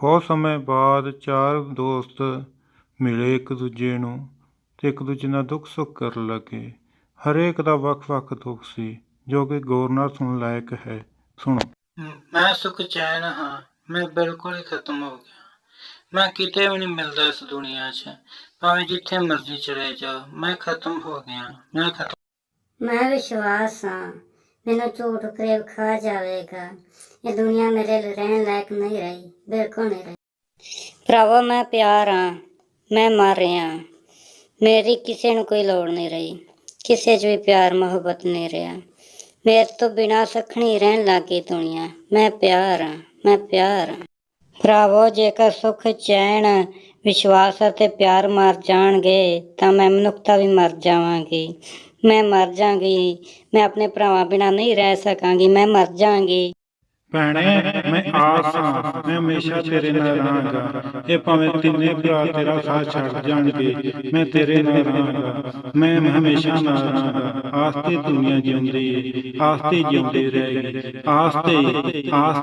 ਬਹੁਤ ਸਮੇਂ ਬਾਅਦ ਚਾਰ ਦੋਸਤ ਮਿਲੇ ਇੱਕ ਦੂਜੇ ਨੂੰ ਤੇ ਇੱਕ ਦੂਜੇ ਨਾਲ ਦੁੱਖ ਸੁੱਖ ਕਰਨ ਲੱਗੇ। ਹਰੇਕ ਦਾ ਵੱਖ-ਵੱਖ ਦੁੱਖ ਸੀ ਜੋ ਕਿ ਗੌਰ ਨਾਲ ਸੁਣਨ ਲਾਇਕ ਹੈ। ਸੁਣੋ। ਮੈਂ ਸੁਖ ਚੈਨ ਹਾਂ ਮੈਂ ਬਿਲਕੁਲ ਹੀ ਖਤਮ ਹੋ ਗਿਆ। ਮੈਂ ਕਿਤੇ ਵੀ ਨਹੀਂ ਮਿਲਦਾ ਇਸ ਦੁਨੀਆ 'ਚ ਭਾਵੇਂ ਜਿੱਥੇ ਮਰਜ਼ੀ ਚਲੇ ਜਾਓ। ਮੈਂ ਖਤਮ ਹੋ ਗਿਆ ਮੈਂ ਖਤਮ ਮੈਂ ਵਿਸ਼ਵਾਸ ਹਾਂ। ਮੈਨੂੰ ਝੂਠ ਕਰੇਬ ਖਾ ਜਾਵੇਗਾ। ਇਹ ਦੁਨੀਆ ਮੇਰੇ ਲਈ ਰਹਿਣ ਲਾਇਕ ਨਹੀਂ ਰਹੀ, ਬਿਲਕੁਲ ਨਹੀਂ ਰਹੀ। ਭਰਾਵਾ, ਮੈਂ ਪਿਆਰ ਹਾਂ, ਮੈਂ ਮਰ ਰਿਹਾ ਮੇਰੀ ਕਿਸੇ ਨੂੰ ਕੋਈ ਲੋੜ ਨਹੀਂ ਰਹੀ, ਕਿਸੇ 'ਚ ਵੀ ਪਿਆਰ, ਮੁਹੱਬਤ ਨਹੀਂ ਰਿਹਾ। ਮੇਰੇ ਤੋਂ ਬਿਨਾ ਸਖਣੀ ਰਹਿਣ ਲੱਗੀ ਦੁਨੀਆ। ਮੈਂ ਪਿਆਰ ਹਾਂ, ਮੈਂ ਪਿਆਰ ਹਾਂ। ਭਰਾਵੋ, ਜੇਕਰ ਸੁਖ, ਚੈਨ, ਵਿਸ਼ਵਾਸ ਅਤੇ ਪਿਆਰ ਮਰ ਜਾਣਗੇ, ਤਾਂ ਮੈਂ ਮਨੁੱਖਤਾ ਵੀ ਮਰ ਜਾਵਾਂਗੀ। ਮੈਂ ਮਰ ਜਾਵਾਂਗੀ। ਮੈਂ ਆਪਣੇ ਭਰਾਵਾਂ ਬਿਨਾ ਨਹੀਂ ਰਹਿ ਸਕਾਂਗੀ। ਮੈਂ ਮਰ ਜਾਵਾਂਗੀ। ਭੈਣੇ, ਮੈਂ ਆਸ ਹਾਂ, ਮੈਂ ਹਮੇਸ਼ਾ ਤੇਰੇ ਨਾਲ ਰਹਾਂਗਾ। ਇਹ ਭਾਵੇਂ ਤਿੰਨੇ ਭਰਾ ਤੇਰਾ ਸਾਥ ਛੱਡ ਜਾਣਗੇ, ਮੈਂ ਤੇਰੇ ਨਾਲ ਰਹਾਂਗਾ। ਮੈਂ ਹਮੇਸ਼ਾ ਨਾਲ ਰਹਾਂਗਾ। ਆਸ ਤੇ ਦੁਨੀਆ ਜਿਉਂਦੀ ਹੈ ਆਸ ਤੇ ਜਿਉਂਦੇ ਰਹੇਗੀ ਆਸ ਤੇ, ਆਸ